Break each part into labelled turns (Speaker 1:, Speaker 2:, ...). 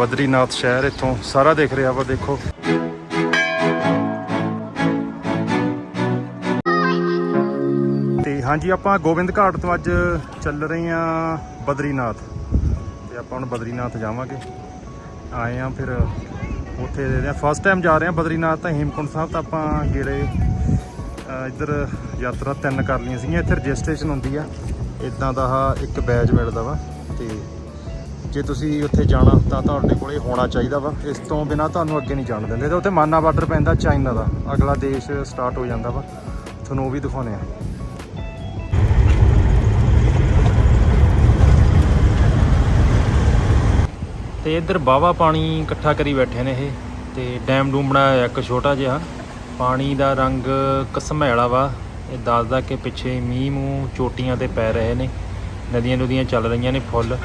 Speaker 1: ਬਦਰੀਨਾਥ ਸ਼ਹਿਰ ਇੱਥੋਂ ਸਾਰਾ ਦਿਖ ਰਿਹਾ ਵਾ, ਦੇਖੋ। ਤੇ ਹਾਂਜੀ, ਆਪਾਂ ਗੋਬਿੰਦ ਘਾਟ ਤੋਂ ਅੱਜ ਚੱਲ ਰਹੇ ਹਾਂ ਬਦਰੀਨਾਥ। ਤੇ ਆਪਾਂ ਹੁਣ ਬਦਰੀਨਾਥ ਜਾਵਾਂਗੇ। ਆਏ ਆ ਫਿਰ ਉੱਥੇ ਦੇ ਆ ਫਸਟ ਟਾਈਮ ਜਾ ਰਹੇ ਆ ਬਦਰੀਨਾਥ ਤਾਂ ਹੇਮਕੁੰਟ ਸਾਹਿਬ ਤਾਂ ਆਪਾਂ ਗੇੜੇ ਇੱਧਰ ਯਾਤਰਾ ਤਿੰਨ ਕਰ ਲਈਆਂ ਸੀਗੀਆਂ। ਇੱਥੇ ਰਜਿਸਟ੍ਰੇਸ਼ਨ ਹੁੰਦੀ ਆ। ਇਦਾਂ ਦਾ ਇੱਕ ਬੈਜ ਮਿਲਦਾ ਵਾ। ਤੇ ਜੇ ਤੁਸੀਂ ਉੱਥੇ ਜਾਣਾ ਤਾਂ ਤੁਹਾਡੇ ਕੋਲੇ ਹੋਣਾ ਚਾਹੀਦਾ ਵਾ। ਇਸ ਤੋਂ ਬਿਨਾ ਤੁਹਾਨੂੰ ਅੱਗੇ ਨਹੀਂ ਜਾਣ ਦਿੰਦੇ। ਤੇ ਉੱਥੇ ਮਾਨਾ ਬਾਰਡਰ ਪੈਂਦਾ ਚਾਈਨਾ ਦਾ। ਅਗਲਾ ਦੇਸ਼ ਸਟਾਰਟ ਹੋ ਜਾਂਦਾ ਵਾ। ਤੁਹਾਨੂੰ ਉਹ ਵੀ ਦਿਖਾਉਣੇ ਆ। ਤੇ ਇੱਧਰ ਬਾਵਾ ਪਾਣੀ ਇਕੱਠਾ ਕਰੀ ਬੈਠੇ ਨੇ ਇਹ। ਤੇ ਡੈਮ ਡੂਮ ਬਣਾਇਆ ਹੋਇਆ ਇੱਕ ਛੋਟਾ ਜਿਹਾ। ਪਾਣੀ ਦਾ ਰੰਗ ਕਸਮੈਲਾ ਵਾ। ਇਹ ਦੱਸਦਾ ਕਿ ਪਿੱਛੇ ਮੀਂਹ ਮੂੰਹ ਚੋਟੀਆਂ ਤੇ ਪੈ ਰਹੇ ਨੇ। ਨਦੀਆਂ ਨਦੀਆਂ ਚੱਲ ਰਹੀਆਂ ਨੇ ਫੁੱਲ।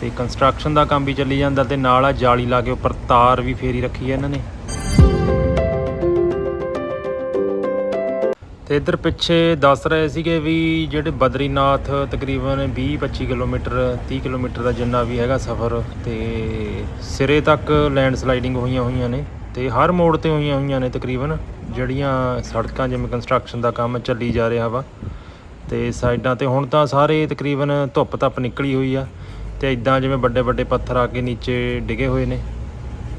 Speaker 1: ਤੇ ਕੰਸਟਰਕਸ਼ਨ ਦਾ ਕੰਮ ਵੀ ਚੱਲੀ ਜਾਂਦਾ ਤੇ ਨਾਲ ਆ ਜਾਲੀ ਲਾ ਕੇ ਉੱਪਰ ਤਾਰ ਵੀ ਫੇਰੀ ਰੱਖੀ ਹੈ ਇਹਨਾਂ ਨੇ। ਤੇ ਇੱਧਰ ਪਿੱਛੇ ਦੱਸ ਰਹੇ ਸੀਗੇ ਵੀ ਜਿਹੜੇ ਬਦਰੀਨਾਥ ਤਕਰੀਬਨ 20-25 ਕਿਲੋਮੀਟਰ 30 ਕਿਲੋਮੀਟਰ ਦਾ ਜਿੰਨਾ ਵੀ ਹੈਗਾ ਸਫ਼ਰ ਤੇ ਸਿਰੇ ਤੱਕ ਲੈਂਡ ਸਲਾਈਡਿੰਗ ਹੋਈਆਂ ਹੋਈਆਂ ਨੇ ਤੇ ਹਰ ਮੋੜ ਤੇ ਹੋਈਆਂ ਹੋਈਆਂ ਨੇ ਤਕਰੀਬਨ, ਜਿਹੜੀਆਂ ਸੜਕਾਂ ਜਿਵੇਂ ਕੰਸਟਰਕਸ਼ਨ ਦਾ ਕੰਮ ਚੱਲੀ ਜਾ ਰਿਹਾ ਵਾ। ਤੇ ਸਾਈਡਾਂ ਤੇ ਹੁਣ ਤਾਂ ਸਾਰੇ ਤਕਰੀਬਨ ਧੁੱਪ ਧੱਪ ਨਿਕਲੀ ਹੋਈ ਆ। ਤੇ ਇਦਾਂ ਜਿਵੇਂ ਵੱਡੇ ਵੱਡੇ ਪੱਥਰ ਆ ਕੇ ਨੀਚੇ ਡਿੱਗੇ ਹੋਏ ਨੇ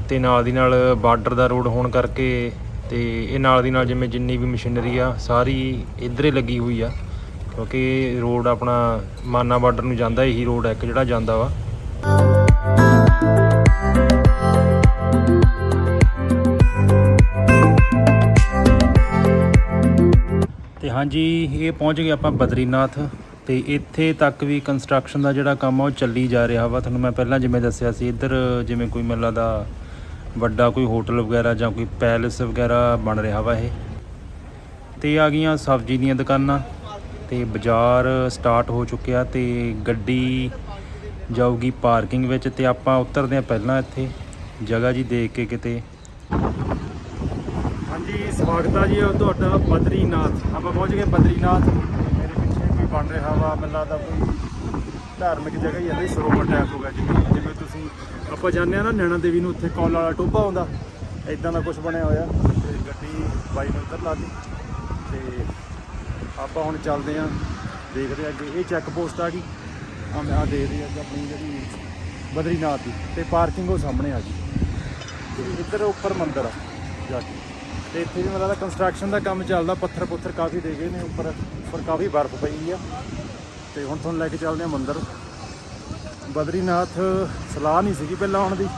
Speaker 1: ਤੇ ਨਾਲ ਦੀ ਨਾਲ ਬਾਰਡਰ ਦਾ ਰੋਡ ਹੋਣ ਕਰਕੇ ਤੇ ਇਹ ਨਾਲ ਦੀ ਨਾਲ ਜਿਵੇਂ ਜਿੰਨੀ ਵੀ ਮਸ਼ੀਨਰੀ ਆ, ਸਾਰੀ ਇੱਧਰੇ ਲੱਗੀ ਹੋਈ ਆ, ਕਿਉਂਕਿ ਰੋਡ ਆਪਣਾ ਮਾਨਾ ਬਾਰਡਰ ਨੂੰ ਜਾਂਦਾ, ਇਹੀ ਰੋਡ ਹੈ ਇੱਕ ਜਿਹੜਾ ਜਾਂਦਾ ਵਾ। ਤੇ ਹਾਂਜੀ, ਇਹ ਪਹੁੰਚ ਗਏ ਆਪਾਂ ਬਦਰੀਨਾਥ। ਤੇ ਇੱਥੇ ਤੱਕ ਵੀ ਕੰਸਟਰਕਸ਼ਨ ਦਾ ਜਿਹੜਾ ਕੰਮ ਆ ਉਹ ਚੱਲੀ ਜਾ ਰਿਹਾ ਵਾ। ਤੁਹਾਨੂੰ ਮੈਂ ਪਹਿਲਾਂ ਜਿਵੇਂ ਦੱਸਿਆ ਸੀ, ਇੱਧਰ ਜਿਵੇਂ ਕੋਈ ਮੈਨੂੰ ਲੱਗਦਾ ਵੱਡਾ ਕੋਈ ਹੋਟਲ ਵਗੈਰਾ ਜਾਂ ਕੋਈ ਪੈਲੇਸ ਵਗੈਰਾ ਬਣ ਰਿਹਾ ਵਾ ਇਹ। ਤੇ ਆ ਗਈਆਂ ਸਬਜ਼ੀ ਦੀਆਂ ਦੁਕਾਨਾਂ ਤੇ ਬਾਜ਼ਾਰ ਸਟਾਰਟ ਹੋ ਚੁੱਕਿਆ ਤੇ ਗੱਡੀ ਜਾਊਗੀ ਪਾਰਕਿੰਗ ਵਿੱਚ ਤੇ ਆਪਾਂ ਉਤਰਦੇ ਆ ਪਹਿਲਾਂ ਇੱਥੇ। ਜਗ੍ਹਾ ਜੀ ਦੇਖ ਕੇ ਕਿਤੇ। ਹਾਂਜੀ, ਸਵਾਗਤ ਆ ਜੀ ਤੁਹਾਡਾ ਬਦਰੀਨਾਥ। ਆਪਾਂ ਪਹੁੰਚ ਗਏ ਬਦਰੀਨਾਥ। ਬਣ ਰਿਹਾ ਵਾ ਮੈਨੂੰ ਲੱਗਦਾ ਕੋਈ ਧਾਰਮਿਕ ਜਗ੍ਹਾ ਹੀ ਹੈ ਨਹੀਂ ਸਰੋਵਰ ਟੈਪ ਹੋਗਾ ਜਿਵੇਂ ਜਿਵੇਂ ਤੁਸੀਂ ਆਪਾਂ ਜਾਂਦੇ ਆ ਨਾ, ਨੈਣਾ ਦੇਵੀ ਨੂੰ ਉੱਥੇ ਕੌਲ ਵਾਲਾ ਟੋਭਾ ਆਉਂਦਾ ਇਦਾਂ ਦਾ ਕੁਝ ਬਣਿਆ ਹੋਇਆ। ਤੇ ਗੱਡੀ ਬਾਈ ਨੇ ਉੱਧਰ ਲਾ ਦਿੱਤੀ। ਤੇ ਆਪਾਂ ਹੁਣ ਚੱਲਦੇ ਆ, ਦੇਖਦੇ ਆ ਅੱਗੇ, ਇਹ ਚੈੱਕ ਪੋਸਟ ਆ ਗਈ। ਆ ਮੈਂ ਆ ਦੇਖਦੇ ਆ ਆਪਣੀ ਜਿਹੜੀ ਬਦਰੀਨਾਥ ਦੀ। ਤੇ ਪਾਰਕਿੰਗ ਉਹ ਸਾਹਮਣੇ ਆ ਗਈ। ਤੇ ਇੱਧਰ ਉੱਪਰ ਮੰਦਿਰ ਆ, ਜਾ ਕੇ। ਤੇ ਇੱਥੇ ਵੀ ਮੇਰਾ ਕੰਸਟਰਕਸ਼ਨ ਦਾ ਕੰਮ ਚੱਲਦਾ ਪੱਥਰ ਪੁੱਥਰ ਕਾਫੀ ਦੇ ਗਏ ਨੇ, ਉੱਪਰ ਉੱਪਰ ਕਾਫੀ ਬਰਫ਼ ਪਈ ਆ। ਤੇ ਹੁਣ ਤੁਹਾਨੂੰ ਲੈ ਕੇ ਚੱਲਦੇ ਆ ਮੰਦਿਰ। ਬਦਰੀਨਾਥ ਸਲਾਹ ਨਹੀਂ ਸੀਗੀ ਪਹਿਲਾਂ ਆਉਣ ਦੀ।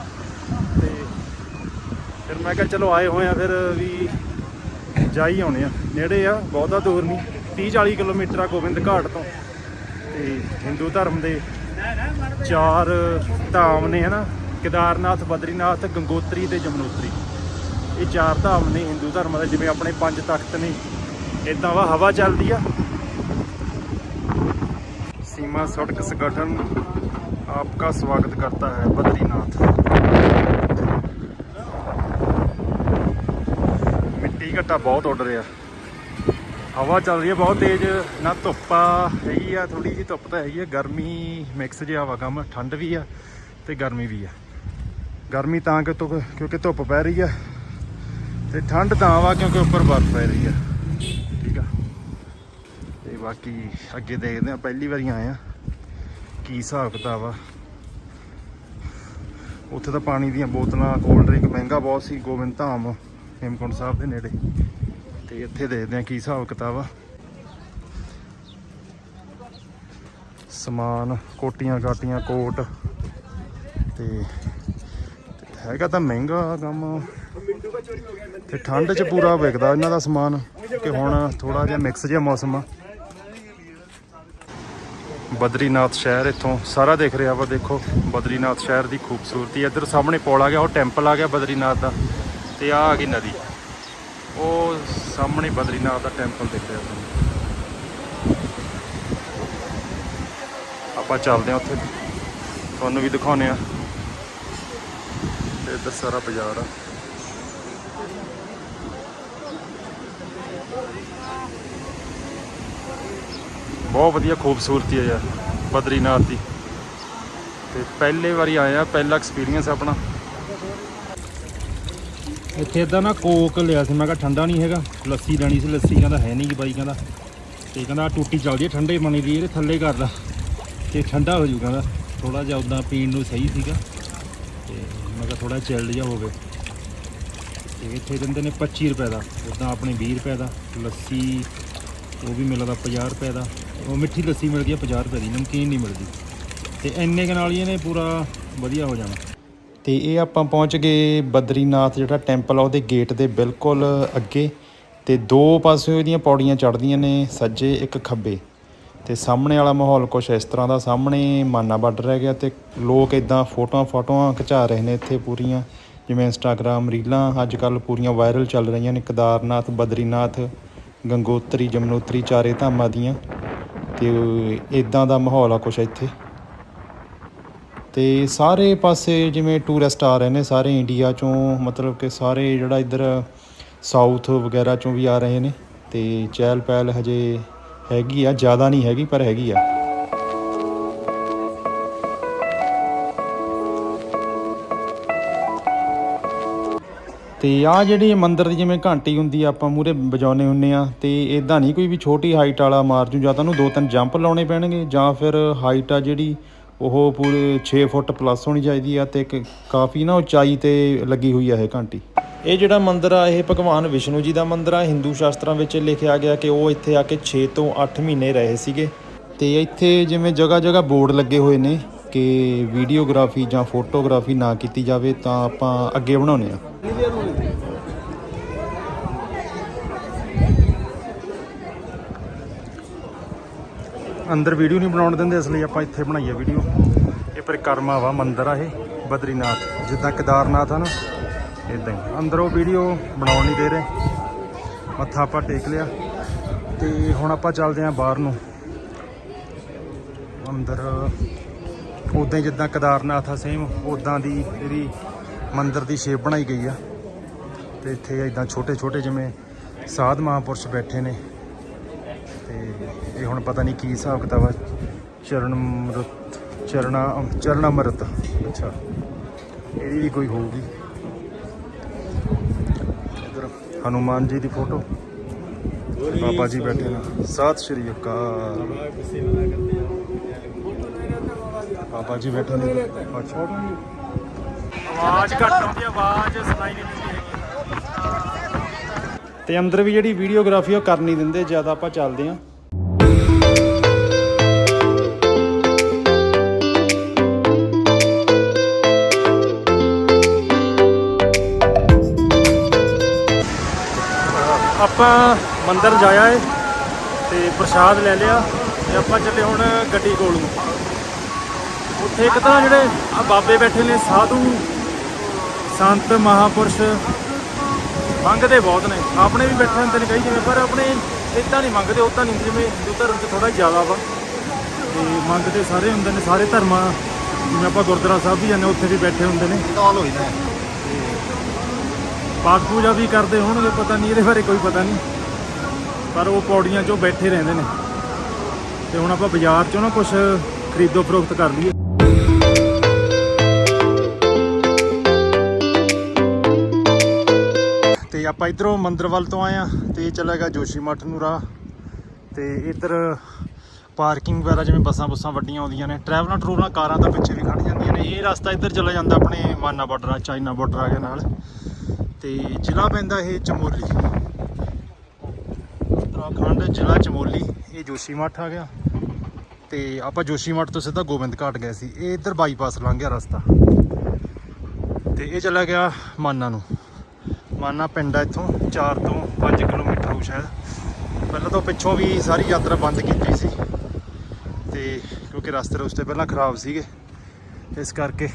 Speaker 1: ਤੇ ਫਿਰ ਮੈਂ ਕਿਹਾ ਚਲੋ ਆਏ ਹੋਏ ਆ, ਫਿਰ ਵੀ ਜਾ ਹੀ ਆਉਣੇ ਆ। ਨੇੜੇ ਆ, ਬਹੁਤਾ ਦੂਰ ਨਹੀਂ। 30 40 ਕਿਲੋਮੀਟਰ ਆ ਗੋਬਿੰਦ ਘਾਟ ਤੋਂ। ਤੇ ਹਿੰਦੂ ਧਰਮ ਦੇ ਚਾਰ ਧਾਮ ਨੇ, ਹਨਾ? ਕੇਦਾਰਨਾਥ, ਬਦਰੀਨਾਥ, ਗੰਗੋਤਰੀ ਤੇ ਜਮਨੋਤਰੀ ਇਹ ਚਾਰ ਧਾਮ ਨੇ ਹਿੰਦੂ ਧਰਮ ਦੇ, ਜਿਵੇਂ ਆਪਣੇ ਪੰਜ ਤਖਤ ਨੇ। ਇਦਾਂ ਵਾ ਹਵਾ ਚੱਲਦੀ ਆ। ਸੀਮਾ ਸੜਕ ਸੰਗਠਨ ਆਪਕਾ ਸਵਾਗਤ ਕਰਤਾ ਹੈ, ਬਦਰੀਨਾਥ। ਮਿੱਟੀ ਘਟਾ ਬਹੁਤ ਉੱਡ ਰਿਹਾ। ਹਵਾ ਚੱਲ ਰਹੀ ਹੈ ਬਹੁਤ ਤੇਜ਼, ਨਾ ਧੁੱਪ ਹੈਗੀ ਆ ਥੋੜੀ ਜੀ ਧੁੱਪ ਤਾਂ ਹੈਗੀ ਆ। ਗਰਮੀ ਮਿਕਸ ਜਿਹਾ ਹਵਾ ਕੰਮ, ਠੰਡ ਵੀ ਆ ਤੇ ਗਰਮੀ ਵੀ ਆ। ਗਰਮੀ ਤਾਂ ਕਿ ਕਿਉਂਕਿ ਧੁੱਪ ਪੈ ਰਹੀ ਆ। ਤੇ ਠੰਡ ਤਾਂ ਵਾ ਕਿਉਂਕਿ ਉੱਪਰ ਬਰਫ਼ ਪੈ ਰਹੀ ਆ। ਠੀਕ ਆ। ਤੇ ਬਾਕੀ ਅੱਗੇ ਦੇਖਦੇ ਆ, ਪਹਿਲੀ ਵਾਰੀ ਆਏ ਆ। ਕੀ ਹਿਸਾਬ ਕਿਤਾਬ ਆ। ਉੱਥੇ ਤਾਂ ਪਾਣੀ ਦੀਆਂ ਬੋਤਲਾਂ ਕੋਲਡ ਡਰਿੰਕ ਮਹਿੰਗਾ ਬਹੁਤ ਸੀ, ਗੋਬਿੰਦ ਧਾਮ, ਹੇਮਕੁੰਟ ਸਾਹਿਬ ਦੇ ਨੇੜੇ। ਤੇ ਇੱਥੇ ਦੇਖਦੇ ਆ ਕੀ ਹਿਸਾਬ ਕਿਤਾਬ ਆ। ਸਮਾਨ, ਕੋਟੀਆਂ ਕਾਟੀਆਂ, ਕੋਟ। ਤੇ ਤੇ ਹੈਗਾ ਤਾਂ ਮਹਿੰਗਾ ਕੰਮ। ਤੇ ਠੰਡ 'ਚ ਪੂਰਾ ਵਿਕਦਾ ਇਹਨਾਂ ਦਾ ਸਮਾਨ ਕਿ ਹੁਣ ਥੋੜਾ ਜਿਹਾ ਮਿਕਸ ਜਿਹਾ ਮੌਸਮ ਆ। ਬਦਰੀਨਾਥ ਸ਼ਹਿਰ ਇੱਥੋਂ ਸਾਰਾ ਦੇਖ ਰਿਹਾ ਵਾ, ਦੇਖੋ ਬਦਰੀਨਾਥ ਸ਼ਹਿਰ ਦੀ ਖੂਬਸੂਰਤੀ। ਇੱਧਰ ਸਾਹਮਣੇ ਪੁਲ ਆ ਗਿਆ, ਉਹ ਟੈਂਪਲ ਆ ਗਿਆ ਬਦਰੀਨਾਥ ਦਾ ਤੇ ਆ ਆ ਗਈ ਨਦੀ। ਉਹ ਸਾਹਮਣੇ ਬਦਰੀਨਾਥ ਦਾ ਟੈਂਪਲ ਦਿਖ ਰਿਹਾ ਤੁਹਾਨੂੰ। ਆਪਾਂ ਚੱਲਦੇ ਆ ਉੱਥੇ। ਤੁਹਾਨੂੰ ਵੀ ਦਿਖਾਉਨੇ ਆ ਤੇ ਇੱਧਰ ਸਾਰਾ ਬਾਜ਼ਾਰ ਆ। ਬਹੁਤ ਵਧੀਆ ਖੂਬਸੂਰਤੀ ਹੈ ਯਾਰ, ਬਦਰੀਨਾਥ ਦੀ। ਤੇ ਪਹਿਲੇ ਵਾਰੀ ਆਏ ਆ, ਪਹਿਲਾ ਐਕਸਪੀਰੀਅੰਸ ਆਪਣਾ। ਇੱਥੇ ਇਦਾਂ ਨਾ ਕੋਕ ਲਿਆ ਸੀ, ਮੈਂ ਕਿਹਾ ਠੰਡਾ ਨਹੀਂ ਹੈਗਾ, ਲੱਸੀ ਲੈਣੀ ਸੀ, ਲੱਸੀ ਕਹਿੰਦਾ ਹੈ ਨਹੀਂ ਜੀ ਬਾਈ ਕਹਿੰਦਾ। ਤੇ ਕਹਿੰਦਾ ਟੂਟੀ ਚੱਲਦੀ ਹੈ, ਠੰਡੇ ਪਾਣੀ ਦੀ, ਇਹਦੇ ਥੱਲੇ ਕਰ ਲਾ। ਤੇ ਠੰਡਾ ਹੋ ਜੂ ਕਹਿੰਦਾ ਥੋੜਾ ਜਿਹਾ ਉਦਾਂ ਪੀਣ ਨੂੰ ਸਹੀ ਸੀਗਾ। ਤੇ ਮੈਂ ਕਿਹਾ ਥੋੜਾ ਚਿਲਡ ਜਿਹਾ ਹੋਵੇ ਤੇ ਇੱਥੇ ਦਿੰਦੇ ਨੇ 25 ਰੁਪਏ ਦਾ ਉਦਾਂ ਆਪਣੇ 20 ਰੁਪਏ ਦਾ, ਲੱਸੀ ਉਹ ਵੀ ਮਿਲਦਾ 50 ਰੁਪਏ ਦਾ। ਉਹ ਮਿੱਠੀ ਲੱਸੀ ਮਿਲਦੀ ਹੈ 50 ਰੁਪਏ ਦੀ, ਨਮਕੀਨ ਨਹੀਂ ਮਿਲਦੀ। ਤੇ ਇੰਨੇ ਕੁ ਨਾਲ ਹੀ ਇਹਨੇ ਪੂਰਾ ਵਧੀਆ ਹੋ ਜਾਣਾ। ਤੇ ਇਹ ਆਪਾਂ ਪਹੁੰਚ ਗਏ ਬਦਰੀਨਾਥ, ਜਿਹੜਾ ਟੈਂਪਲ ਆ, ਉਹਦੇ ਗੇਟ ਦੇ ਬਿਲਕੁਲ ਅੱਗੇ। ਤੇ ਦੋ ਪਾਸੇ ਇਹਦੀਆਂ ਪੌੜੀਆਂ ਚੜ੍ਹਦੀਆਂ ਨੇ, ਸੱਜੇ ਇੱਕ ਖੱਬੇ। ਤੇ ਸਾਹਮਣੇ ਵਾਲਾ ਮਾਹੌਲ ਕੁਛ ਇਸ ਤਰ੍ਹਾਂ ਦਾ, ਸਾਹਮਣੇ ਮਾਨਾ ਬਾਰਡਰ ਰਹਿ ਗਿਆ ਤੇ ਲੋਕ ਇਦਾਂ ਫੋਟੋਆਂ ਫੋਟੋਆਂ ਖਿਚਾ ਰਹੇ ਨੇ ਇੱਥੇ ਪੂਰੀਆਂ। ਜਿਵੇਂ ਇੰਸਟਾਗ੍ਰam ਰੀਲਾਂ ਅੱਜ ਕੱਲ ਪੂਰੀਆਂ ਵਾਇਰਲ ਚੱਲ ਰਹੀਆਂ ਨੇ, ਕੇਦਾਰਨਾਥ, ਬਦਰੀਨਾਥ, ਗੰਗੋਤਰੀ, ਜਮਨੋਤਰੀ, ਚਾਰੇ ਧਾਮਾਂ ਦੀਆਂ। ਤੇ ਇਦਾਂ ਦਾ ਮਾਹੌਲ ਆ ਕੁਛ ਇੱਥੇ। ਤੇ ਸਾਰੇ ਪਾਸੇ ਜਿਵੇਂ ਟੂਰਿਸਟ ਆ ਰਹੇ ਨੇ, ਸਾਰੇ ਇੰਡੀਆ ਚੋਂ, ਮਤਲਬ ਕਿ ਸਾਰੇ ਜਿਹੜਾ ਇੱਧਰ ਸਾਊਥ ਵਗੈਰਾ ਚੋਂ ਵੀ ਆ ਰਹੇ ਨੇ। ਤੇ ਚਹਿਲ ਪਹਿਲ ਹਜੇ ਹੈਗੀ ਆ, ਜ਼ਿਆਦਾ ਨਹੀਂ ਹੈਗੀ, ਪਰ ਹੈਗੀ ਆ। ਤੇ ਆ ਜਿਹੜੀ ਮੰਦਰ ਦੀ ਜਿਵੇਂ ਘੰਟੀ ਹੁੰਦੀ ਆ, ਆਪਾਂ ਮੂਰੇ ਵਜਾਉਨੇ ਹੁੰਨੇ ਆ, ਤੇ ਇਦਾਂ ਨਹੀਂ ਕੋਈ ਵੀ ਛੋਟੀ ਹਾਈਟ ਵਾਲਾ ਮਾਰ ਜੂ ਜਾਂ ਤਾਂ ਉਹਨੂੰ ਦੋ ਤਿੰਨ ਜੰਪ ਲਾਉਣੇ ਪੈਣਗੇ, ਜਾਂ ਫਿਰ ਹਾਈਟ ਆ ਜਿਹੜੀ ਉਹ ਪੂਰੇ 6 ਫੁੱਟ ਪਲੱਸ ਹੋਣੀ ਚਾਹੀਦੀ ਆ, ਤੇ ਇੱਕ ਕਾਫੀ ਨਾ ਉਚਾਈ ਤੇ ਲੱਗੀ ਹੋਈ ਆ ਇਹ ਘੰਟੀ। ਇਹ ਜਿਹੜਾ ਮੰਦਿਰ ਆ, ਇਹ ਭਗਵਾਨ ਵਿਸ਼ਨੂੰ ਜੀ ਦਾ ਮੰਦਿਰ ਆ। ਹਿੰਦੂ ਸ਼ਾਸਤਰਾਂ ਵਿੱਚ ਲਿਖਿਆ ਗਿਆ ਕਿ ਉਹ ਇੱਥੇ ਆ ਕੇ 6 ਤੋਂ 8 ਮਹੀਨੇ ਰਹੇ ਸੀਗੇ। ਤੇ ਇੱਥੇ ਜਿਵੇਂ ਜਗ੍ਹਾ ਜਗ੍ਹਾ ਬੋਰਡ ਲੱਗੇ ਹੋਏ ਨੇ ਕਿ ਵੀਡੀਓਗ੍ਰਾਫੀ ਜਾਂ ਫੋਟੋਗ੍ਰਾਫੀ ਨਾ ਕੀਤੀ ਜਾਵੇ, ਤਾਂ ਆਪਾਂ ਅੱਗੇ ਬਣਾਉਨੇ ਆ ਅੰਦਰ ਵੀਡੀਓ ਨਹੀਂ ਬਣਾਉਣ ਦਿੰਦੇ, ਇਸ ਲਈ ਆਪਾਂ ਇੱਥੇ ਬਣਾਈਏ ਵੀਡੀਓ। ਇਹ ਪਰਿਕਰਮਾ ਵਾ, ਮੰਦਿਰ ਆ ਇਹ, ਬਦਰੀਨਾਥ। ਜਿੱਦਾਂ ਕੇਦਾਰਨਾਥ ਆ ਨਾ ਇਦਾਂ ਹੀ। ਅੰਦਰੋਂ ਵੀਡੀਓ ਬਣਾਉਣ ਨਹੀਂ ਦੇ ਰਹੇ। ਮੱਥਾ ਆਪਾਂ ਟੇਕ ਲਿਆ। ਤੇ ਹੁਣ ਆਪਾਂ ਚੱਲਦੇ ਆਂ ਬਾਹਰ ਨੂੰ। ਅੰਦਰ ਉਦਾਂ ਹੀ ਜਿੱਦਾਂ ਕੇਦਾਰਨਾਥ ਆ ਸੇਮ ਉਦਾਂ ਦੀ ਇਹਦੀ ਮੰਦਿਰ ਦੀ ਸ਼ੇਪ ਬਣਾਈ ਗਈ ਆ। ਤੇ ਇੱਥੇ ਇਦਾਂ ਛੋਟੇ ਛੋਟੇ ਜਿਵੇਂ ਸਾਧ ਮਹਾਂਪੁਰਸ਼ ਬੈਠੇ ਨੇ। ਤੇ ਇਹ ਹੁਣ ਪਤਾ ਨਹੀਂ ਕੀ ਹਿਸਾਬ ਕਿਤਾਬ ਆ। ਚਰਨ ਅੰਮ੍ਰਿਤ ਚਰਣਾ ਚਰਨ ਅੰਮ੍ਰਿਤ ਅੱਛਾ। ਇਹਦੀ ਵੀ ਕੋਈ ਹੋਊਗੀ। ਇਧਰ ਹਨੂਮਾਨ ਜੀ ਦੀ ਫੋਟੋ। ਬਾਬਾ ਜੀ ਬੈਠੇ ਨੇ। ਸਤਿ ਸ਼੍ਰੀ ਅਕਾਲ। ਬਾਬਾ ਜੀ ਬੈਠੇ ਨੇ। ਅੱਛਾ। ਆਵਾਜ਼ ਘੱਟ ਆਉਂਦੀ, ਆਵਾਜ਼ ਸੁਣਾਈ ਨਹੀਂ ਤੇ ਅੰਦਰ ਵੀ ਜਿਹੜੀ ਵੀਡੀਓਗ੍ਰਾਫੀ ਉਹ ਕਰ ਨਹੀਂ ਦਿੰਦੇ, ਜ਼ਿਆਦਾ ਆਪਾਂ ਚੱਲਦੇ ਆਂ ਆਪਾਂ ਮੰਦਰ ਜਾਇਆ ਏ ਤੇ ਪ੍ਰਸ਼ਾਦ ਲੈ ਲਿਆ ਤੇ ਆਪਾਂ ਚੱਲੇ ਹੁਣ ਗੱਡੀ ਕੋਲ। ਨੂੰ ਉੱਥੇ ਇੱਕ ਤਾਂ ਜਿਹੜੇ ਆ ਬਾਬੇ ਬੈਠੇ ਨੇ, ਸਾਧੂ, ਸੰਤ, ਮਹਾਪੁਰਸ਼ ਮੰਗਦੇ ਬਹੁਤ ਨੇ। ਆਪਣੇ ਵੀ ਬੈਠੇ ਹੁੰਦੇ ਨੇ ਕਈ ਜਿਵੇਂ ਪਰ ਆਪਣੇ ਇਦਾਂ ਨਹੀਂ ਮੰਗਦੇ ਉਹ ਤਾਂ ਨਹੀਂ ਜਿਵੇਂ ਹਿੰਦੂ ਧਰਮ 'ਚ ਥੋੜਾ ਜ਼ਿਆਦਾ ਵਾ। ਤੇ ਮੰਗਦੇ ਸਾਰੇ ਹੁੰਦੇ ਨੇ ਸਾਰੇ ਧਰਮਾਂ ਜਿਵੇਂ ਆਪਾਂ ਗੁਰਦੁਆਰਾ ਸਾਹਿਬ ਵੀ ਜਾਂਦੇ ਉੱਥੇ ਵੀ ਬੈਠੇ ਹੁੰਦੇ ਨੇ।
Speaker 2: ਕਾਲ ਹੋਈ ਨਾ।
Speaker 1: ਪਾਠ ਪੂਜਾ ਵੀ ਕਰਦੇ ਹੋਣਗੇ ਪਤਾ ਨਹੀਂ ਇਹਦੇ ਬਾਰੇ ਕੋਈ ਪਤਾ ਨਹੀਂ। ਪਰ ਉਹ ਪੌੜੀਆਂ 'ਚੋਂ ਬੈਠੇ ਰਹਿੰਦੇ ਨੇ। ਤੇ ਹੁਣ ਆਪਾਂ ਬਾਜ਼ਾਰ 'ਚੋਂ ਨਾ ਕੁਝ ਖਰੀਦੋ ਫਰੋਖਤ ਕਰ ਲਈਏ। ਆਪਾਂ ਇਧਰੋਂ ਮੰਦਰ ਵੱਲ ਤੋਂ ਆਏ ਆ ਤੇ ਇਹ ਚਲਾ ਗਿਆ ਜੋਸ਼ੀ ਮੱਠ ਨੂੰ ਰਾਹ। ਤੇ ਇਧਰ ਪਾਰਕਿੰਗ ਵਗੈਰਾ ਜਿਵੇਂ ਬੱਸਾਂ ਬੁੱਸਾਂ ਵੱਡੀਆਂ ਆਉਂਦੀਆਂ ਨੇ ਟਰੈਵਲਰ ਟਰੂਲਾਂ ਕਾਰਾਂ ਤਾਂ ਪਿੱਛੇ ਵੀ ਖੜ ਜਾਂਦੀਆਂ ਨੇ। ਇਹ ਰਸਤਾ ਇੱਧਰ ਚਲਾ ਜਾਂਦਾ ਆਪਣੇ ਮਾਨਾ ਬਾਰਡਰ ਚਾਈਨਾ ਬਾਰਡਰ ਆ ਗਿਆ ਨਾਲ। ਤੇ ਜ਼ਿਲ੍ਹਾ ਪੈਂਦਾ ਇਹ ਚਮੋਲੀ। ਉੱਤਰਾਖੰਡ, ਜ਼ਿਲ੍ਹਾ ਚਮੋਲੀ, ਇਹ ਜੋਸ਼ੀ ਮੱਠ ਆ ਗਿਆ। ਤੇ ਆਪਾਂ ਜੋਸ਼ੀ ਮੱਠ ਤੋਂ ਸਿੱਧਾ ਗੋਬਿੰਦ ਘਾਟ ਗਏ ਸੀ। ਇਹ ਇੱਧਰ ਬਾਈਪਾਸ ਲੰਘ ਗਿਆ ਰਸਤਾ। ਤੇ ਇਹ ਚਲਾ ਗਿਆ ਮਾਨਾ ਨੂੰ। ਮਾਨਾ ਪਿੰਡ ਆ ਇੱਥੋਂ 4 ਤੋਂ 5 ਕਿਲੋਮੀਟਰ ਹੋ ਸ਼ਾਇਦ। ਪਹਿਲਾਂ ਤੋਂ ਪਿੱਛੋਂ ਵੀ ਸਾਰੀ ਯਾਤਰਾ ਬੰਦ ਕੀਤੀ ਸੀ ਤੇ ਕਿਉਂਕਿ ਰਸਤੇ ਰਸਤੇ ਪਹਿਲਾਂ ਖਰਾਬ ਸੀਗੇ, ਇਸ ਕਰਕੇ।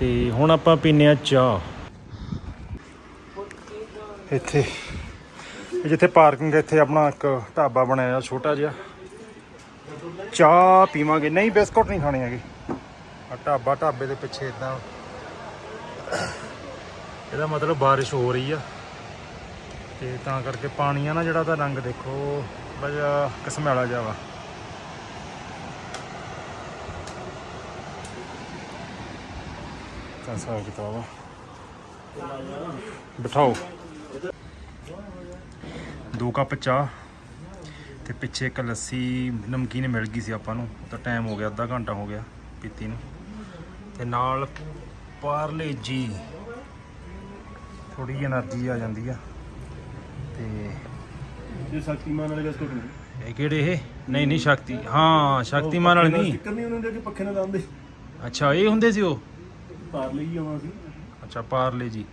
Speaker 1: ਤੇ ਹੁਣ ਆਪਾਂ ਪੀਨੇ ਆ ਚਾਹ। ਇੱਥੇ, ਜਿੱਥੇ ਪਾਰਕਿੰਗ ਇੱਥੇ ਆਪਣਾ ਇੱਕ ਢਾਬਾ ਬਣਾਇਆ ਛੋਟਾ ਜਿਹਾ। ਚਾਹ ਪੀਵਾਂਗੇ। ਨਹੀਂ, ਬਿਸਕੁਟ ਨਹੀਂ ਖਾਣੇ ਹੈਗੇ। ਆ ਢਾਬਾ, ਢਾਬੇ ਦੇ ਪਿੱਛੇ ਇਦਾਂ ਇਹਦਾ ਮਤਲਬ ਬਾਰਿਸ਼ ਹੋ ਰਹੀ ਆ। ਤੇ ਤਾਂ ਕਰਕੇ ਪਾਣੀ ਆ ਨਾ ਜਿਹੜਾ ਦਾ ਰੰਗ ਦੇਖੋ ਥੋੜਾ ਜਿਹਾ ਕਸਮੈਲਾ ਜਿਹਾ ਵਾ। ਤਾਂ ਹਿਸਾਬ ਕਿਤਾਬ ਬਿਠਾਓ। ਦੋ ਕੱਪ ਚਾਹ ਤੇ ਪਿੱਛੇ ਇੱਕ ਲੱਸੀ, ਨਮਕੀਨ ਮਿਲ ਗਈ ਸੀ ਆਪਾਂ ਨੂੰ। ਤਾਂ ਟਾਈਮ ਹੋ ਗਿਆ, ਅੱਧਾ ਘੰਟਾ ਹੋ ਗਿਆ ਪੀਤੀ ਨੂੰ। ਤੇ ਨਾਲ ਪਾਰਲੇ ਜੀ। ਥੋੜੀ ਜਿਹੀ એનર્ਜੀ ਆ ਜਾਂਦੀ ਆ। ਤੇ
Speaker 2: ਇਹ ਸ਼ਕਤੀਮਾਨ ਵਾਲੇ ਬਿਸਕੁਟ ਨਹੀਂ?
Speaker 1: ਇਹ ਕਿਹੜੇ ਇਹ? ਨਹੀਂ ਨਹੀਂ ਸ਼ਕਤੀ। ਹਾਂ ਸ਼ਕਤੀਮਾਨ ਵਾਲੇ ਨਹੀਂ।
Speaker 2: ਸਟicker ਨਹੀਂ ਉਹਨਾਂ ਦੇ ਅੱਗੇ ਪੱਖੇ ਨਾਲ ਲਾਉਂਦੇ।
Speaker 1: ਅੱਛਾ ਇਹ ਹੁੰਦੇ ਸੀ ਉਹ?
Speaker 2: ਪਾਰ ਲਈ ਆਵਾਂ ਸੀ।
Speaker 1: ਅੱਛਾ ਪਾਰਲੇ ਜੀ।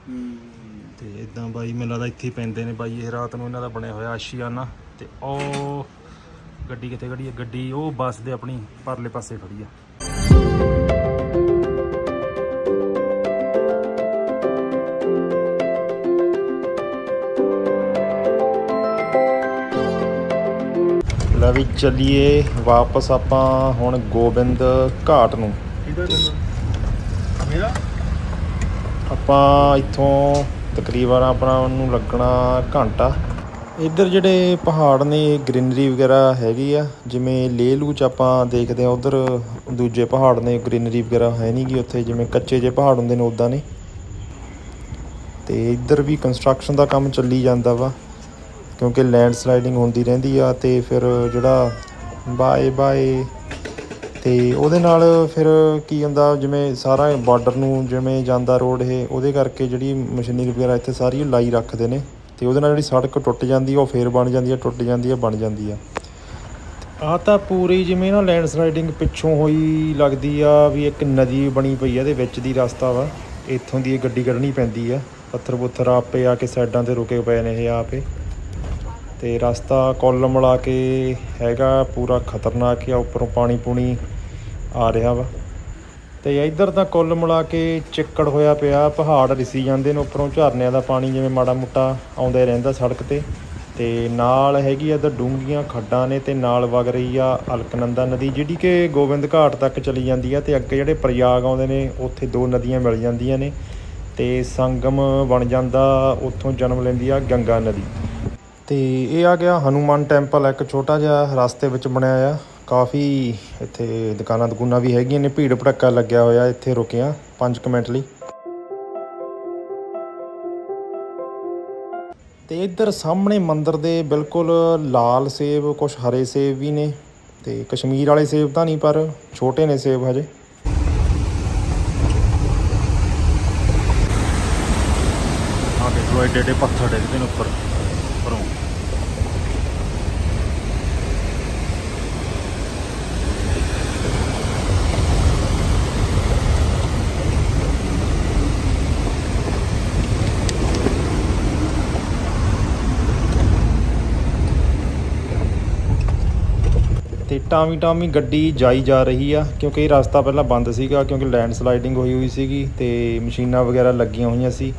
Speaker 1: ਤੇ ਇਦਾਂ ਬਾਈ ਮੈਨੂੰ ਲੱਗਦਾ ਇੱਥੇ ਪੈਂਦੇ ਨੇ ਬਾਈ ਇਹ ਰਾਤ ਨੂੰ ਇਹਨਾਂ ਦਾ ਬਣਿਆ ਹੋਇਆ ਆਸ਼ੀਆਨਾ। ਤੇ ਉਹ ਗੱਡੀ ਕਿੱਥੇ ਖੜੀ ਹੈ ਗੱਡੀ ਉਹ ਬੱਸ ਦੇ ਆਪਣੀ ਪਰਲੇ ਪਾਸੇ ਖੜੀ ਆ। ਵੀ ਚੱਲੀਏ ਵਾਪਸ ਆਪਾਂ ਹੁਣ ਗੋਬਿੰਦ ਘਾਟ ਨੂੰ।
Speaker 2: ਮੇਰਾ?
Speaker 1: ਆਪਾਂ ਇੱਥੋਂ ਤਕਰੀਬਨ ਆਪਣਾ ਨੂੰ ਲੱਗਣਾ ਘੰਟਾ। ਇੱਧਰ ਜਿਹੜੇ ਪਹਾੜ ਨੇ ਗ੍ਰੀਨਰੀ ਵਗੈਰਾ ਹੈਗੀ ਆ ਜਿਵੇਂ ਲੇਹ ਲੂ ਚ ਆਪਾਂ ਦੇਖਦੇ ਆ ਉਧਰ ਦੂਜੇ ਪਹਾੜ ਨੇ ਗ੍ਰੀਨਰੀ ਵਗੈਰਾ ਹੈ ਨਹੀਂ ਗੀ ਉੱਥੇ ਜਿਵੇਂ ਕੱਚੇ ਜੇ ਪਹਾੜ ਹੁੰਦੇ ਨੇ ਉਦਾਂ ਨੇ। ਤੇ ਇੱਧਰ ਵੀ ਕੰਸਟਰਕਸ਼ਨ ਦਾ ਕੰਮ ਚੱਲੀ ਜਾਂਦਾ ਵਾ। ਕਿਉਂਕਿ ਲੈਂਡ ਸਲਾਈਡਿੰਗ ਹੁੰਦੀ ਰਹਿੰਦੀ ਆ ਤੇ ਫਿਰ ਜਿਹੜਾ ਬਾਏ ਬਾਏ ਤੇ ਉਹਦੇ ਨਾਲ ਫਿਰ ਕੀ ਹੁੰਦਾ, ਜਿਵੇਂ ਸਾਰਾ ਬਾਰਡਰ ਨੂੰ ਜਿਵੇਂ ਜਾਂਦਾ ਰੋਡ ਇਹ, ਉਹਦੇ ਕਰਕੇ ਜਿਹੜੀ ਮਸ਼ੀਨਰੀ ਵਗੈਰਾ ਇੱਥੇ ਸਾਰੀ ਲਾਈ ਰੱਖਦੇ ਨੇ ਤੇ ਉਹਦੇ ਨਾਲ ਜਿਹੜੀ ਸੜਕ ਟੁੱਟ ਜਾਂਦੀ ਆ, ਉਹ ਫੇਰ ਬਣ ਜਾਂਦੀ ਆ, ਟੁੱਟ ਜਾਂਦੀ ਆ, ਬਣ ਜਾਂਦੀ ਆ। ਆ ਤਾਂ ਪੂਰੀ ਜਿਵੇਂ ਨਾ ਲੈਂਡ ਸਲਾਈਡਿੰਗ ਪਿੱਛੋਂ ਹੋਈ ਲੱਗਦੀ ਆ ਵੀ ਇੱਕ ਨਦੀ ਬਣੀ ਪਈ ਆ, ਇਹਦੇ ਵਿੱਚ ਦੀ ਰਸਤਾ ਵਾ, ਇੱਥੋਂ ਦੀ ਇਹ ਗੱਡੀ ਕੱਢਣੀ ਪੈਂਦੀ ਆ ਪੱਥਰ ਪੁੱਥਰ ਆਪੇ ਆ ਕੇ ਸਾਈਡਾਂ ਤੇ ਰੁਕੇ ਪਏ ਨੇ ਇਹ ਆਪੇ ਤੇ ਰਸਤਾ ਕੁੱਲ ਮਿਲਾ ਕੇ ਹੈਗਾ ਪੂਰਾ ਖਤਰਨਾਕ ਆ, ਉੱਪਰੋਂ ਪਾਣੀ ਪੂਣੀ ਆ ਰਿਹਾ ਵਾ। ਤੇ ਇੱਧਰ ਤਾਂ ਕੁੱਲ ਮਿਲਾ ਕੇ ਚਿੱਕੜ ਹੋਇਆ ਪਿਆ, ਪਹਾੜ ਰਿਸੀ ਜਾਂਦੇ ਨੇ ਉੱਪਰੋਂ, ਝਰਨਿਆਂ ਦਾ ਪਾਣੀ ਜਿਵੇਂ ਮਾੜਾ ਮੁੱਟਾ ਆਉਂਦਾ ਰਹਿੰਦਾ ਸੜਕ ਤੇ। ਤੇ ਨਾਲ ਹੈਗੀ ਆ ਇੱਧਰ ਡੂੰਘੀਆਂ ਖੱਡਾਂ ਨੇ ਤੇ ਨਾਲ ਵਗ ਰਹੀ ਆ ਅਲਕਨੰਦਾ ਨਦੀ, ਜਿਹੜੀ ਕਿ ਗੋਬਿੰਦ ਘਾਟ ਤੱਕ ਚਲੀ ਜਾਂਦੀ ਆ ਤੇ ਅੱਗੇ ਜਿਹੜੇ ਪ੍ਰਯਾਗ ਆਉਂਦੇ ਨੇ, ਉੱਥੇ ਦੋ ਨਦੀਆਂ ਮਿਲ ਜਾਂਦੀਆਂ ਨੇ। ਤੇ ਸੰਗਮ ਬਣ ਜਾਂਦਾ, ਉੱਥੋਂ ਜਨਮ ਲੈਂਦੀ ਆ ਗੰਗਾ ਨਦੀ। ਤੇ ਇਹ ਆ ਗਿਆ ਹਨੂਮਾਨ ਟੈਂਪਲ, ਇੱਕ ਛੋਟਾ ਜਿਹਾ ਰਸਤੇ ਵਿੱਚ ਬਣਿਆ ਆ। ਕਾਫੀ ਇੱਥੇ ਦੁਕਾਨਾਂ ਦੁਕਾਨਾਂ ਵੀ ਹੈਗੀਆਂ ਨੇ, ਭੀੜ ਭੜੱਕਾ ਲੱਗਿਆ ਹੋਇਆ ਇੱਥੇ ਰੁਕਿਆ 5 ਮਿੰਟ ਲਈ। ਤੇ ਇੱਧਰ ਸਾਹਮਣੇ ਮੰਦਿਰ ਦੇ ਬਿਲਕੁਲ ਲਾਲ ਸੇਬ ਕੁਝ ਹਰੇ ਸੇਬ ਵੀ ਨੇ ਤੇ ਕਸ਼ਮੀਰ ਵਾਲੇ ਸੇਬ ਤਾਂ ਨਹੀਂ, ਪਰ ਛੋਟੇ ਨੇ ਸੇਬ ਹਜੇ। ਆ ਦੇਖੋ ਏਡੇ ਏਡੇ ਪੱਥਰ ਡਿੱਗਦੇ ਨੇ ਉੱਪਰ। ਤੇ ਟਾਮੀ ਟਾਮੀ ਗੱਡੀ ਜਾਈ ਜਾ ਰਹੀ ਆ, ਕਿਉਂਕਿ ਇਹ ਰਸਤਾ ਪਹਿਲਾਂ ਬੰਦ ਸੀਗਾ, ਕਿਉਂਕਿ ਲੈਂਡ ਸਲਾਈਡਿੰਗ ਹੋਈ ਹੋਈ ਸੀਗੀ ਤੇ ਮਸ਼ੀਨਾਂ ਵਗੈਰਾ ਲੱਗੀਆਂ ਹੋਈਆਂ ਸੀ।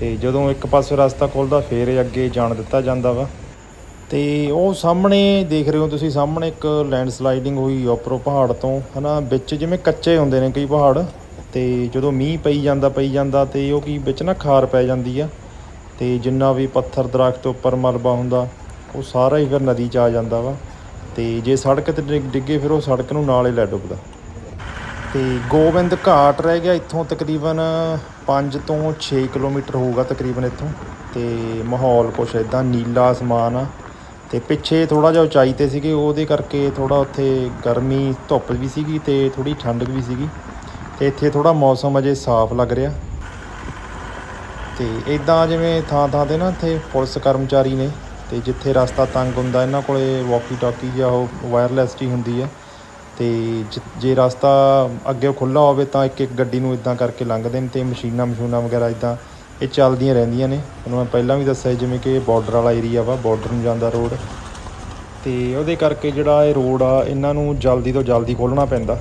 Speaker 1: ਤੇ ਜਦੋਂ ਇੱਕ ਪਾਸੇ ਰਸਤਾ ਖੁੱਲਦਾ, ਫੇਰ ਅੱਗੇ ਜਾਣ ਦਿੱਤਾ ਜਾਂਦਾ ਵਾ। ਤੇ ਉਹ ਸਾਹਮਣੇ ਦੇਖ ਰਹੇ ਹੋ ਤੁਸੀਂ, ਸਾਹਮਣੇ ਇੱਕ ਲੈਂਡ ਸਲਾਈਡਿੰਗ ਹੋਈ ਉੱਪਰੋਂ ਪਹਾੜ ਤੋਂ, ਹਨਾ? ਵਿੱਚ ਜਿਵੇਂ ਕੱਚੇ ਹੁੰਦੇ ਨੇ ਕਈ ਪਹਾੜ, ਤੇ ਜਦੋਂ ਮੀਂਹ ਪਈ ਜਾਂਦਾ ਪਈ ਜਾਂਦਾ ਤੇ ਉਹ ਕੀ ਵਿੱਚ ਨਾ ਖਾਰ ਪੈ ਜਾਂਦੀ ਆ, ਤੇ ਜਿੰਨਾ ਵੀ ਪੱਥਰ ਦਰਖਤ ਉੱਪਰ ਮਲਬਾ ਹੁੰਦਾ, ਉਹ ਸਾਰਾ ਹੀ ਫਿਰ ਨਦੀ 'ਚ ਆ ਜਾਂਦਾ ਵਾ। ਤੇ ਜੇ ਸੜਕ ਤੇ ਡਿੱਗ- ਡਿੱਗੇ ਫਿਰ ਉਹ ਸੜਕ ਨੂੰ ਨਾਲ ਹੀ ਲੈ ਡੁੱਬਦਾ। ਤੇ ਗੋਬਿੰਦ ਘਾਟ ਰਹਿ ਗਿਆ ਇੱਥੋਂ ਤਕਰੀਬਨ 5 ਤੋਂ 6 ਕਿਲੋਮੀਟਰ ਹੋਊਗਾ ਤਕਰੀਬਨ ਇੱਥੋਂ। ਤੇ ਮਾਹੌਲ ਕੁਛ ਇਦਾਂ ਨੀਲਾ ਅਸਮਾਨ ਆ। ਤੇ ਪਿੱਛੇ ਥੋੜਾ ਜਿਹਾ ਉਚਾਈ ਤੇ ਸੀਗੇ, ਉਹਦੇ ਕਰਕੇ ਥੋੜਾ ਉੱਥੇ ਗਰਮੀ ਧੁੱਪ ਵੀ ਸੀਗੀ ਤੇ ਥੋੜੀ ਠੰਡ ਵੀ ਸੀਗੀ। ਤੇ ਇੱਥੇ ਥੋੜਾ ਮੌਸਮ ਅਜੇ ਸਾਫ਼ ਲੱਗ ਰਿਹਾ। ਤੇ ਇਦਾਂ ਜਿਵੇਂ ਥਾਂ ਥਾਂ ਤੇ ਨਾ ਇੱਥੇ ਪੁਲਿਸ ਕਰਮਚਾਰੀ ਨੇ ਤੇ ਜਿੱਥੇ ਰਸਤਾ ਤੰਗ ਹੁੰਦਾ, ਇਹਨਾਂ ਕੋਲੇ ਵਾਕੀ ਟਾਕੀ ਜਾਂ ਉਹ ਵਾਇਰਲੈਸ ਹੀ ਹੁੰਦੀ ਆ। ਤੇ ਜੇ ਰਸਤਾ ਅੱਗੇ ਖੁੱਲਾ ਹੋਵੇ ਤਾਂ ਇੱਕ ਇੱਕ ਗੱਡੀ ਨੂੰ ਇਦਾਂ ਕਰਕੇ ਲੰਘਦੇ ਨੇ ਤੇ ਮਸ਼ੀਨਾਂ, ਮਸ਼ੂਨਾਂ ਵਗੈਰਾ ਇਦਾਂ ਇਹ ਚੱਲਦੀਆਂ ਰਹਿੰਦੀਆਂ ਨੇ। ਤੁਹਾਨੂੰ ਮੈਂ ਪਹਿਲਾਂ ਵੀ ਦੱਸਿਆ ਜਿਵੇਂ ਕਿ ਇਹ ਬਾਰਡਰ ਵਾਲਾ ਏਰੀਆ ਵਾ ਬਾਰਡਰ ਨੂੰ ਜਾਂਦਾ ਰੋਡ ਤੇ ਉਹਦੇ ਕਰਕੇ ਜਿਹੜਾ ਇਹ ਰੋਡ ਆ, ਇਹਨਾਂ ਨੂੰ ਜਲਦੀ ਤੋਂ ਜਲਦੀ ਖੋਲ੍ਹਣਾ ਪੈਂਦਾ।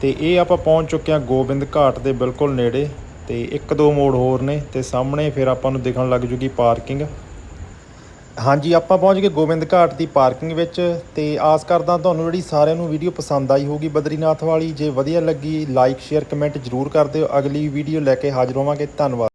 Speaker 1: ਤੇ ਇਹ ਆਪਾਂ ਪਹੁੰਚ ਚੁੱਕੇ ਹਾਂ ਗੋਬਿੰਦ ਘਾਟ ਦੇ ਬਿਲਕੁਲ ਨੇੜੇ। ਤੇ ਇੱਕ ਦੋ ਮੋੜ ਹੋਰ ਨੇ ਤੇ ਸਾਹਮਣੇ ਫਿਰ ਆਪਾਂ ਨੂੰ ਦਿਖਣ ਲੱਗ ਜੂਗੀ ਪਾਰਕਿੰਗ ਹਾਂਜੀ, ਆਪਾਂ ਪਹੁੰਚ ਗਏ ਗੋਬਿੰਦ ਘਾਟ ਦੀ ਪਾਰਕਿੰਗ ਵਿੱਚ ਤੇ ਆਸ ਕਰਦਾ ਤੁਹਾਨੂੰ ਜਿਹੜੀ ਸਾਰਿਆਂ ਨੂੰ ਵੀਡੀਓ ਪਸੰਦ ਆਈ ਹੋਊਗੀ ਬਦਰੀਨਾਥ ਵਾਲੀ, ਜੇ ਵਧੀਆ ਲੱਗੀ ਲਾਈਕ ਸ਼ੇਅਰ ਕਮੈਂਟ ਜਰੂਰ ਕਰ ਦਿਓ। ਅਗਲੀ ਵੀਡੀਓ ਲੈ ਕੇ ਹਾਜ਼ਰ ਹੋਵਾਂਗੇ। ਧੰਨਵਾਦ।